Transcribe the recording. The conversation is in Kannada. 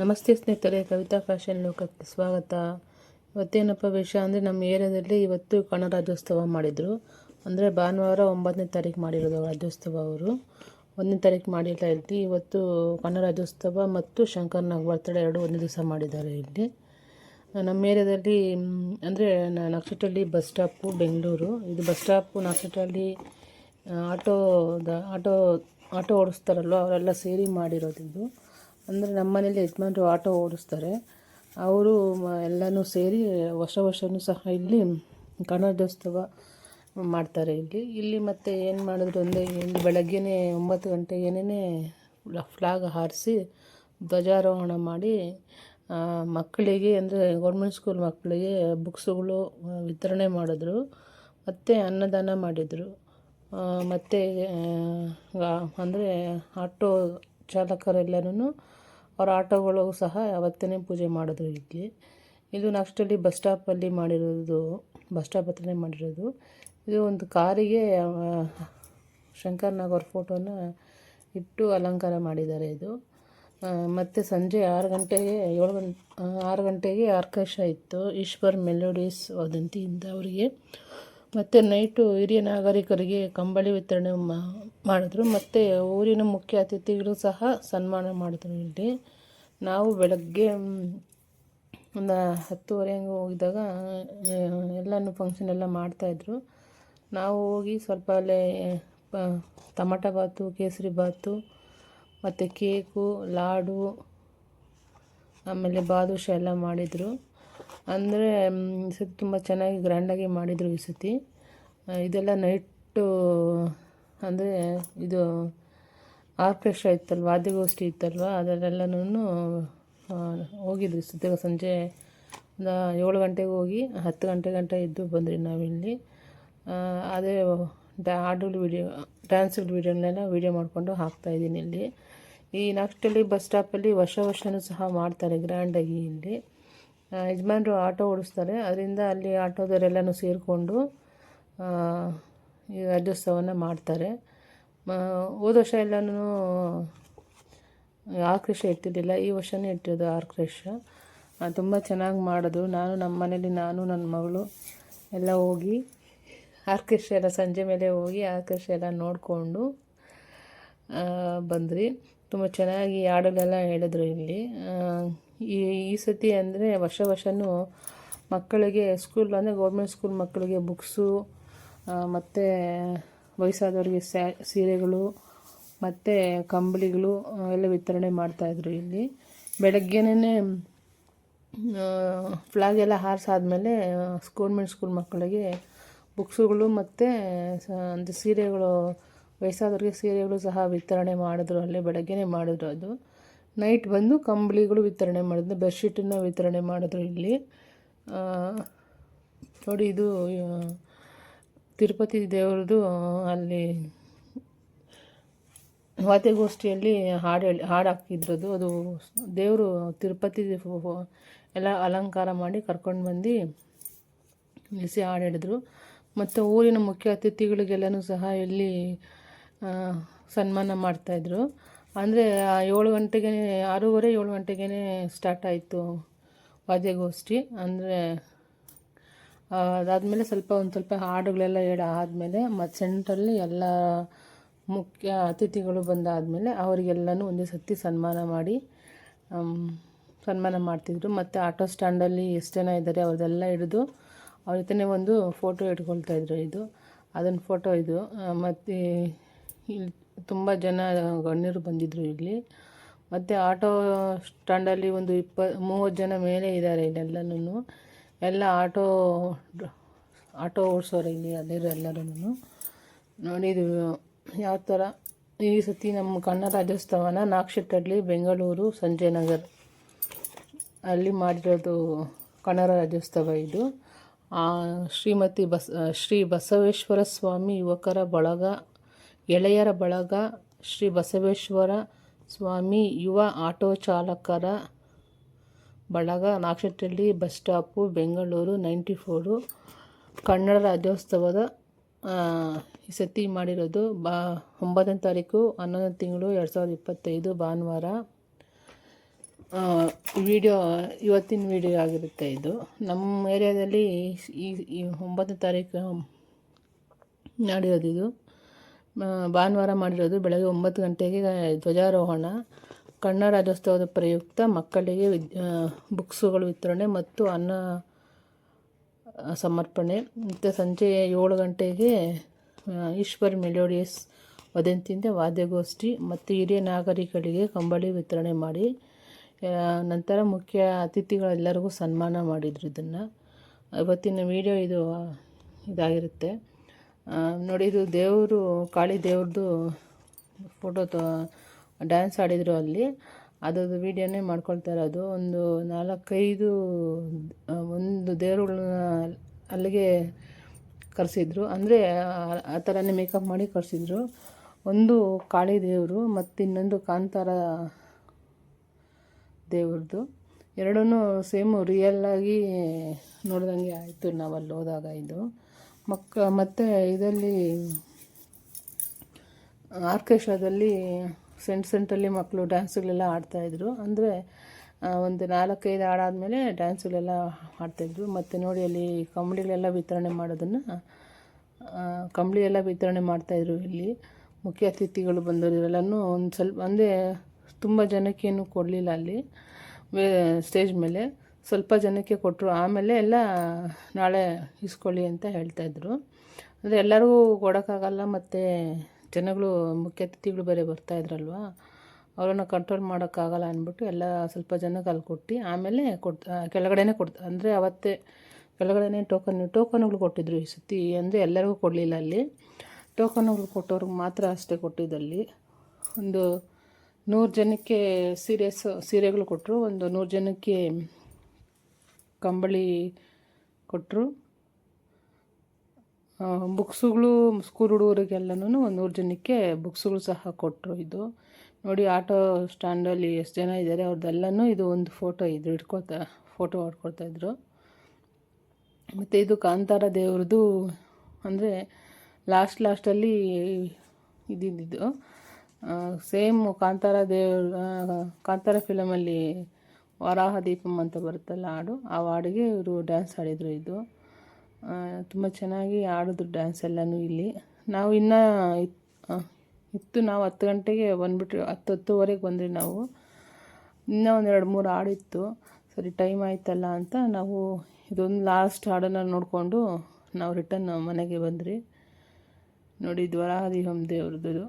ನಮಸ್ತೆ ಸ್ನೇಹಿತರೆ, ಕವಿತಾ ಫ್ಯಾಷನ್ ಲೋಕಕ್ಕೆ ಸ್ವಾಗತ. ಇವತ್ತೇನಪ್ಪ ವಿಷಯ ಅಂದರೆ ನಮ್ಮ ಏರಿಯಾದಲ್ಲಿ ಇವತ್ತು ಗಣರಾಜ್ಯೋತ್ಸವ ಮಾಡಿದರು. ಅಂದರೆ ಭಾನುವಾರ ಒಂಬತ್ತನೇ ತಾರೀಕು ಮಾಡಿರೋದು ರಾಜ್ಯೋತ್ಸವ ಅವರು. ಒಂದನೇ ತಾರೀಕು ಮಾಡಿಲ್ಲ ಇಲ್ಲಿ ಇವತ್ತು ಗಣರಾಜ್ಯೋತ್ಸವ ಮತ್ತು ಶಂಕರ್ನಾಗ್ ಬರ್ತಡೇ ಎರಡು ಒಂದೇ ದಿವಸ ಮಾಡಿದ್ದಾರೆ ಇಲ್ಲಿ. ನಮ್ಮ ಏರಿಯಾದಲ್ಲಿ ಅಂದರೆ ನಕ್ಷತ್ರಹಳ್ಳಿ ಬಸ್ ಸ್ಟಾಪು ಬೆಂಗಳೂರು. ಇದು ಬಸ್ ಸ್ಟಾಪು ನಕ್ಷತ್ರಹಳ್ಳಿ ಆಟೋದ ಆಟೋ ಆಟೋ ಓಡಿಸ್ತಾರಲ್ವ, ಅವರೆಲ್ಲ ಸೇರಿ ಮಾಡಿರೋದು ಇದು. ಅಂದರೆ ನಮ್ಮ ಮನೇಲಿ ಯಜಮಾನ್ರು ಆಟೋ ಓಡಿಸ್ತಾರೆ. ಅವರು ಎಲ್ಲನೂ ಸೇರಿ ವರ್ಷ ವರ್ಷವೂ ಸಹ ಇಲ್ಲಿ ಗಣರಾಜ್ಯೋತ್ಸವ ಮಾಡ್ತಾರೆ ಇಲ್ಲಿ. ಇಲ್ಲಿ ಮತ್ತೆ ಏನು ಮಾಡಿದ್ರು ಅಂದರೆ ಇಲ್ಲಿ ಬೆಳಗ್ಗೆನೇ ಒಂಬತ್ತು ಏನೇನೆ ಫ್ಲಾಗ್ ಹಾರಿಸಿ ಧ್ವಜಾರೋಹಣ ಮಾಡಿ ಮಕ್ಕಳಿಗೆ ಅಂದರೆ ಗೌರ್ಮೆಂಟ್ ಸ್ಕೂಲ್ ಮಕ್ಕಳಿಗೆ ಬುಕ್ಸುಗಳು ವಿತರಣೆ ಮಾಡಿದ್ರು. ಮತ್ತು ಅನ್ನದಾನ ಮಾಡಿದರು. ಮತ್ತು ಅಂದರೆ ಆಟೋ ಚಾಲಕರೆಲ್ಲರೂ ಅವರ ಆಟೋಗಳು ಸಹ ಅವತ್ತೇ ಪೂಜೆ ಮಾಡಿದ್ರು ಇಲ್ಲಿ. ಇದು ನೆಕ್ಸ್ಟಲ್ಲಿ ಬಸ್ ಸ್ಟಾಪಲ್ಲಿ ಮಾಡಿರೋದು, ಬಸ್ ಸ್ಟಾಪ್ ಹತ್ರನೇ ಮಾಡಿರೋದು. ಇದು ಒಂದು ಕಾರಿಗೆ ಶಂಕರ್ ನಾಗ್ ಅವ್ರ ಫೋಟೋನ ಇಟ್ಟು ಅಲಂಕಾರ ಮಾಡಿದ್ದಾರೆ ಇದು. ಮತ್ತು ಸಂಜೆ ಆರು ಗಂಟೆಗೆ, ಏಳು ಗಂಟೆ ಆರು ಗಂಟೆಗೆ ಆರ್ಕೇಶ ಇತ್ತು. ಈಶ್ವರ್ ಮೆಲೋಡೀಸ್ ವದಂತಿಯಿಂದ ಅವರಿಗೆ. ಮತ್ತು ನೈಟು ಹಿರಿಯ ನಾಗರಿಕರಿಗೆ ಕಂಬಳಿ ವಿತರಣೆ ಮಾಡಿದ್ರು. ಮತ್ತು ಊರಿನ ಮುಖ್ಯ ಅತಿಥಿಗಳು ಸಹ ಸನ್ಮಾನ ಮಾಡಿದ್ರು ಇಲ್ಲಿ. ನಾವು ಬೆಳಗ್ಗೆ ಒಂದು ಹತ್ತುವರೆ ಹಂಗೆ ಹೋಗಿದ್ದಾಗ ಎಲ್ಲನೂ ಫಂಕ್ಷನ್ ಎಲ್ಲ ಮಾಡ್ತಾಯಿದ್ರು ನಾವು ಹೋಗಿ ಸ್ವಲ್ಪ ಅಲ್ಲೇ ಟಮಾಟ ಬಾತು, ಕೇಸರಿ ಬಾತು, ಮತ್ತು ಕೇಕು, ಲಾಡು, ಆಮೇಲೆ ಬಾದುಷ ಎಲ್ಲ ಮಾಡಿದರು. ಅಂದರೆ ಈ ಸತಿ ತುಂಬ ಚೆನ್ನಾಗಿ ಗ್ರ್ಯಾಂಡಾಗಿ ಮಾಡಿದರು ಈ ಸತಿ ಇದೆಲ್ಲ ನೈಟು ಅಂದರೆ ಇದು ಆರ್ಕೆಸ್ಟ್ರಾ ಇತ್ತಲ್ವ, ವಾದ್ಯಗೋಷ್ಠಿ ಇತ್ತಲ್ವ, ಅದರಲ್ಲೆಲ್ಲನೂ ಹೋಗಿದ್ವಿ ಸತಿ ಸಂಜೆ ಒಂದು ಏಳು ಗಂಟೆಗೆ ಹೋಗಿ ಹತ್ತು ಗಂಟೆ ಗಂಟೆ ಇದ್ದು ಬಂದ್ರಿ ನಾವಿಲ್ಲಿ ಅದೇ ಡ್ಯಾ ಹಾಡುಗಳು ವೀಡಿಯೋ ಡ್ಯಾನ್ಸ್ಗಳ ವೀಡಿಯೋನೆಲ್ಲ ವೀಡಿಯೋ ಮಾಡಿಕೊಂಡು ಹಾಕ್ತಾಯಿದ್ದೀನಿ ಇಲ್ಲಿ. ಈ ನಾಕ್ಸ್ಟಲ್ಲಿ ಬಸ್ ಸ್ಟಾಪಲ್ಲಿ ವರ್ಷ ವರ್ಷವೂ ಸಹ ಮಾಡ್ತಾರೆ ಗ್ರ್ಯಾಂಡಾಗಿ ಇಲ್ಲಿ. ಯಜಮಾನ್ರು ಆಟೋ ಓಡಿಸ್ತಾರೆ. ಅದರಿಂದ ಅಲ್ಲಿ ಆಟೋದವರೆಲ್ಲನೂ ಸೇರಿಕೊಂಡು ಈ ರಾಜ್ಯೋತ್ಸವನ ಮಾಡ್ತಾರೆ. ಹೋದ ವರ್ಷ ಎಲ್ಲನೂ ಆರ್ಕೆಸ್ಟ್ರಾ ಇಟ್ಟಿದ್ದಿಲ್ಲ ಈ ವರ್ಷವೇ ಇಟ್ಟಿದ್ದು ಆರ್ಕೆಸ್ಟ್ರಾ ತುಂಬ ಚೆನ್ನಾಗಿ ಮಾಡೋದು ನಾನು ನಮ್ಮ ಮನೇಲಿ ನಾನು, ನನ್ನ ಮಗಳು ಎಲ್ಲ ಹೋಗಿ ಆರ್ಕೆಸ್ಟ್ರಾ ಎಲ್ಲ ಸಂಜೆ ಮೇಲೆ ಹೋಗಿ ಆರ್ಕೆಸ್ಟ್ರಾ ಎಲ್ಲ ನೋಡಿಕೊಂಡು ಬಂದ್ರಿ ತುಂಬ ಚೆನ್ನಾಗಿ ಹಾಡುಗಳೆಲ್ಲ ಹೇಳಿದ್ರು ಇಲ್ಲಿ. ಈ ಈ ಸತಿ ಅಂದರೆ ವರ್ಷ ವರ್ಷವೂ ಮಕ್ಕಳಿಗೆ ಸ್ಕೂಲ್ ಅಂದರೆ ಗೌರ್ಮೆಂಟ್ ಸ್ಕೂಲ್ ಮಕ್ಕಳಿಗೆ ಬುಕ್ಸು ಮತ್ತು ವಯಸ್ಸಾದವ್ರಿಗೆ ಸ್ಯಾ ಸೀರೆಗಳು, ಮತ್ತು ಕಂಬಳಿಗಳು ಎಲ್ಲ ವಿತರಣೆ ಮಾಡ್ತಾಯಿದ್ರು ಇಲ್ಲಿ. ಬೆಳಗ್ಗೆನೇ ಫ್ಲಾಗ್ ಎಲ್ಲ ಹಾರಿಸಾದ್ಮೇಲೆ ಗೌರ್ಮೆಂಟ್ ಸ್ಕೂಲ್ ಮಕ್ಕಳಿಗೆ ಬುಕ್ಸುಗಳು ಮತ್ತು ಅಂದರೆ ಸೀರೆಗಳು, ವಯಸ್ಸಾದವ್ರಿಗೆ ಸೀರೆಗಳು ಸಹ ವಿತರಣೆ ಮಾಡಿದ್ರು, ಅಲ್ಲೇ ಬೆಳಗ್ಗೆನೇ ಮಾಡಿದ್ರು ಅದು. ನೈಟ್ ಬಂದು ಕಂಬಳಿಗಳು ವಿತರಣೆ ಮಾಡಿದ್ರು ಬೆಡ್ಶೀಟನ್ನು ವಿತರಣೆ ಮಾಡಿದ್ರು ಇಲ್ಲಿ ನೋಡಿ ಇದು ತಿರುಪತಿ ದೇವ್ರದ್ದು ಅಲ್ಲಿ ವಾದ್ಯಗೋಷ್ಠಿಯಲ್ಲಿ ಹಾಡು ಹೇಳಿ, ಹಾಡು ಹಾಕಿದ್ರದು. ಅದು ದೇವರು ತಿರುಪತಿ ಎಲ್ಲ ಅಲಂಕಾರ ಮಾಡಿ ಕರ್ಕೊಂಡು ಬಂದು ನಿಲ್ಲಿಸಿ ಹಾಡು ಹೇಳಿದ್ರು. ಮತ್ತು ಊರಿನ ಮುಖ್ಯ ಅತಿಥಿಗಳಿಗೆಲ್ಲನೂ ಸಹ ಇಲ್ಲಿ ಸನ್ಮಾನ ಮಾಡ್ತಾಯಿದ್ರು ಅಂದರೆ ಏಳು ಗಂಟೆಗೆ ಆರೂವರೆ, ಏಳು ಗಂಟೆಗೇ ಸ್ಟಾರ್ಟ್ ಆಯಿತು ವಾದ್ಯಗೋಷ್ಠಿ. ಅಂದರೆ ಅದಾದಮೇಲೆ ಸ್ವಲ್ಪ, ಒಂದು ಸ್ವಲ್ಪ ಹಾಡುಗಳೆಲ್ಲ ಹೇಳ ಆದಮೇಲೆ ಮತ್ತು ಸೆಂಟ್ರಲ್ಲಿ ಎಲ್ಲ ಮುಖ್ಯ ಅತಿಥಿಗಳು ಬಂದಾದಮೇಲೆ ಅವರಿಗೆಲ್ಲನೂ ಒಂದೇ ಸತಿ ಸನ್ಮಾನ ಮಾಡಿ ಸನ್ಮಾನ ಮಾಡ್ತಿದ್ರು. ಮತ್ತು ಆಟೋ ಸ್ಟ್ಯಾಂಡಲ್ಲಿ ಎಷ್ಟು ಜನ ಇದ್ದಾರೆ ಅವ್ರದೆಲ್ಲ ಹಿಡಿದು ಅವ್ರ ಜೊತೆ ಒಂದು ಫೋಟೋ ಇಟ್ಕೊಳ್ತಾಯಿದ್ರು ಇದು. ಅದೊಂದು ಫೋಟೋ ಇದು. ಮತ್ತು ಇಲ್ಲಿ ತುಂಬ ಜನ ಗಣ್ಯರು ಬಂದಿದ್ದರು ಇಲ್ಲಿ. ಮತ್ತು ಆಟೋ ಸ್ಟ್ಯಾಂಡಲ್ಲಿ ಒಂದು ಇಪ್ಪ, ಮೂವತ್ತು ಜನ ಮೇಲೆ ಇದ್ದಾರೆ ಇಲ್ಲೆಲ್ಲನೂ ಎಲ್ಲ ಆಟೋ ಆಟೋ ಓಡಿಸೋರು ಇಲ್ಲಿ ಅಲ್ಲಿರೋ ಎಲ್ಲರೂ ನೋಡಿ ಯಾವ ಥರ ಈ ಸತಿ ನಮ್ಮ ಕನ್ನಡ ರಾಜ್ಯೋತ್ಸವನ ನಾಕ್ಷಿಟ್ಟಳ್ಳಿ ಬೆಂಗಳೂರು ಸಂಜಯ್ ನಗರ್ ಅಲ್ಲಿ ಮಾಡಿರೋದು ಕನ್ನಡ ರಾಜ್ಯೋತ್ಸವ ಇದು. ಶ್ರೀಮತಿ ಬಸ್, ಶ್ರೀ ಬಸವೇಶ್ವರ ಸ್ವಾಮಿ ಯುವಕರ ಬಳಗ ಗೆಳೆಯರ ಬಳಗ ಶ್ರೀ ಬಸವೇಶ್ವರ ಸ್ವಾಮಿ, ಯುವ ಆಟೋ ಚಾಲಕರ ಬಳಗ ನಾಕ್ಷಟಳ್ಳಿ bus stop, Bengaluru ninety four. Kannada ರಾಜ್ಯೋತ್ಸವದ ಈ ಸತಿ ಮಾಡಿರೋದು ಬಾ, ಒಂಬತ್ತನೇ ತಾರೀಕು, ಹನ್ನೊಂದನೇ ತಿಂಗಳು, ಎರಡು ಸಾವಿರದ ಇಪ್ಪತ್ತೈದು ಭಾನುವಾರ. ವಿಡಿಯೋ, ಇವತ್ತಿನ ವಿಡಿಯೋ ಆಗಿರುತ್ತೆ ಇದು. ನಮ್ಮ ಏರಿಯಾದಲ್ಲಿ ಈ ಈ ಒಂಬತ್ತನೇ ತಾರೀಕು ಮಾಡಿರೋದು ಇದು. ಭಾನುವಾರ ಮಾಡಿರೋದು ಬೆಳಗ್ಗೆ ಒಂಬತ್ತು ಗಂಟೆಗೆ ಧ್ವಜಾರೋಹಣ, ಕನ್ನಡ ರಾಜ್ಯೋತ್ಸವದ ಪ್ರಯುಕ್ತ ಮಕ್ಕಳಿಗೆ ವಿದ್ ಬುಕ್ಸುಗಳು ವಿತರಣೆ ಮತ್ತು ಅನ್ನ ಸಮರ್ಪಣೆ. ಮತ್ತು ಸಂಜೆ ಏಳು ಗಂಟೆಗೆ ಈಶ್ವರ್ ಮೆಲೋಡಿಯಸ್ ವದಂತಿಯಿಂದ ವಾದ್ಯಗೋಷ್ಠಿ ಮತ್ತು ಹಿರಿಯ ನಾಗರಿಕರಿಗೆ ಕಂಬಳಿ ವಿತರಣೆ ಮಾಡಿ ನಂತರ ಮುಖ್ಯ ಅತಿಥಿಗಳೆಲ್ಲರಿಗೂ ಸನ್ಮಾನ ಮಾಡಿದರು ಇದನ್ನು. ಇವತ್ತಿನ ವಿಡಿಯೋ ಇದು ಇದಾಗಿರುತ್ತೆ. ನೋಡಿ ಇದು ದೇವರು, ಕಾಳಿ ದೇವ್ರದ್ದು ಫೋಟೋ ತ ಡ್ಯಾನ್ಸ್ ಆಡಿದರು ಅಲ್ಲಿ. ಅದ್ರದ್ದು ವೀಡಿಯೋನೇ ಮಾಡ್ಕೊಳ್ತಾ ಇರೋದು. ಒಂದು ನಾಲ್ಕೈದು ಒಂದು ದೇವರುಗಳನ್ನ ಅಲ್ಲಿಗೆ ಕರೆಸಿದ್ರು. ಅಂದರೆ, ಆ ಥರನೇ ಮೇಕಪ್ ಮಾಡಿ ಕರೆಸಿದ್ರು. ಒಂದು ಕಾಳಿ ದೇವರು ಮತ್ತು ಇನ್ನೊಂದು ಕಾಂತಾರ ದೇವ್ರದ್ದು ಎರಡೂ ಸೇಮು ರಿಯಲ್ಲಾಗಿ ನೋಡ್ದಂಗೆ ಆಯಿತು ನಾವಲ್ಲಿ ಹೋದಾಗ ಇದು. ಮಕ್ಕ ಮತ್ತು ಇದರಲ್ಲಿ ಆರ್ಕೆಸ್ಟ್ರಾದಲ್ಲಿ ಸೆಂಟ್ ಸೆಂಟಲ್ಲಿ ಮಕ್ಕಳು ಡ್ಯಾನ್ಸ್ಗಳೆಲ್ಲ ಆಡ್ತಾಯಿದ್ರು. ಅಂದರೆ ಒಂದು ನಾಲ್ಕೈದು ಹಾಡಾದಮೇಲೆ ಡ್ಯಾನ್ಸ್ಗಳೆಲ್ಲ ಆಡ್ತಾಯಿದ್ರು ಮತ್ತು ನೋಡಿ, ಅಲ್ಲಿ ಕಂಬಳಿಗಳೆಲ್ಲ ವಿತರಣೆ ಮಾಡೋದನ್ನು ಕಂಬಳಿ ಎಲ್ಲ ವಿತರಣೆ ಮಾಡ್ತಾಯಿದ್ರು ಇಲ್ಲಿ. ಮುಖ್ಯ ಅತಿಥಿಗಳು ಬಂದವರು ಇವರೆಲ್ಲನೂ ಒಂದು ಸ್ವಲ್ಪ, ಅಂದರೆ, ತುಂಬ ಜನಕ್ಕೇನು ಕೊಡಲಿಲ್ಲ ಅಲ್ಲಿ ಸ್ಟೇಜ್ ಮೇಲೆ. ಸ್ವಲ್ಪ ಜನಕ್ಕೆ ಕೊಟ್ಟರು. ಆಮೇಲೆ ಎಲ್ಲ ನಾಳೆ ಇಸ್ಕೊಳ್ಳಿ ಅಂತ ಹೇಳ್ತಾಯಿದ್ರು ಅಂದರೆ ಎಲ್ಲರಿಗೂ ಕೊಡೋಕ್ಕಾಗಲ್ಲ ಮತ್ತು ಜನಗಳು ಮುಖ್ಯ ಅತಿಥಿಗಳು ಬೇರೆ ಬರ್ತಾಯಿದ್ರಲ್ವ ಅವರನ್ನು ಕಂಟ್ರೋಲ್ ಮಾಡೋಕ್ಕಾಗಲ್ಲ ಅಂದ್ಬಿಟ್ಟು ಎಲ್ಲ ಸ್ವಲ್ಪ ಜನಕ್ಕೆ ಅಲ್ಲಿ ಕೊಟ್ಟು ಆಮೇಲೆ ಕೊಡ್ತಾ ಕೆಳಗಡೆನೇ ಕೊಡ್ತಾ ಅಂದರೆ ಅವತ್ತೇ ಕೆಳಗಡೆನೇ ಟೋಕನ್ ಟೋಕನ್ಗಳು ಕೊಟ್ಟಿದ್ರು ಈ ಸುತ್ತಿ ಅಂದರೆ ಎಲ್ಲರಿಗೂ ಕೊಡಲಿಲ್ಲ ಅಲ್ಲಿ. ಟೋಕನ್ಗಳು ಕೊಟ್ಟವ್ರಿಗೆ ಮಾತ್ರ ಅಷ್ಟೇ ಕೊಟ್ಟಿದ್ದಲ್ಲಿ ಒಂದು ನೂರು ಜನಕ್ಕೆ ಸೀರೆ ಸೀರೆಗಳು ಕೊಟ್ಟರು ಒಂದು ನೂರು ಜನಕ್ಕೆ ಕಂಬಳಿ ಕೊಟ್ಟರು ಬುಕ್ಸುಗಳು ಸ್ಕೂಲ್ ಹುಡುಗರಿಗೆಲ್ಲನೂ ಒಂದು ನೂರು ಜನಕ್ಕೆ ಬುಕ್ಸುಗಳು ಸಹ ಕೊಟ್ಟರು ಇದು. ನೋಡಿ, ಆಟೋ ಸ್ಟ್ಯಾಂಡಲ್ಲಿ ಎಷ್ಟು ಜನ ಇದ್ದಾರೆ ಅವ್ರದ್ದೆಲ್ಲನೂ ಇದು ಒಂದು ಫೋಟೋ ಇದು ಇಟ್ಕೊತಾ ಫೋಟೋ ಹೊಡ್ಕೊಳ್ತಾ ಇದ್ರು. ಮತ್ತು ಇದು ಕಾಂತಾರ ದೇವ್ರದ್ದು ಅಂದರೆ ಲಾಸ್ಟ್ ಲಾಸ್ಟಲ್ಲಿ ಇದ್ದಿದ್ದು ಸೇಮ್ ಕಾಂತಾರ ದೇವ್ರ ಕಾಂತಾರ ಫಿಲಮಲ್ಲಿ ವರಾಹ ದೀಪಂ ಅಂತ ಬರುತ್ತಲ್ಲ ಹಾಡು ಆ ಹಾಡಿಗೆ ಇವರು ಡ್ಯಾನ್ಸ್ ಆಡಿದರು ಇದು. ತುಂಬ ಚೆನ್ನಾಗಿ ಆಡಿದ್ರು ಡ್ಯಾನ್ಸ್ ಎಲ್ಲನೂ ಇಲ್ಲಿ. ನಾವು ಇನ್ನೂ ಇತ್ತು ನಾವು ಹತ್ತು ಗಂಟೆಗೆ ಬಂದುಬಿಟ್ರಿ, ಹತ್ತು, ಹತ್ತುವರೆಗೆ ಬಂದ್ರಿ ನಾವು. ಇನ್ನೂ ಒಂದು ಎರಡು ಮೂರು ಹಾಡಿತ್ತು. ಸರಿ ಟೈಮ್ ಆಯ್ತಲ್ಲ ಅಂತ ನಾವು ಇದೊಂದು ಲಾಸ್ಟ್ ಹಾಡನ್ನು ನೋಡಿಕೊಂಡು ನಾವು ರಿಟರ್ನ್ ಮನೆಗೆ ಬಂದ್ರಿ ನೋಡಿ ದ್ವರಾದಿ ದೇವ್ರದ್ದು.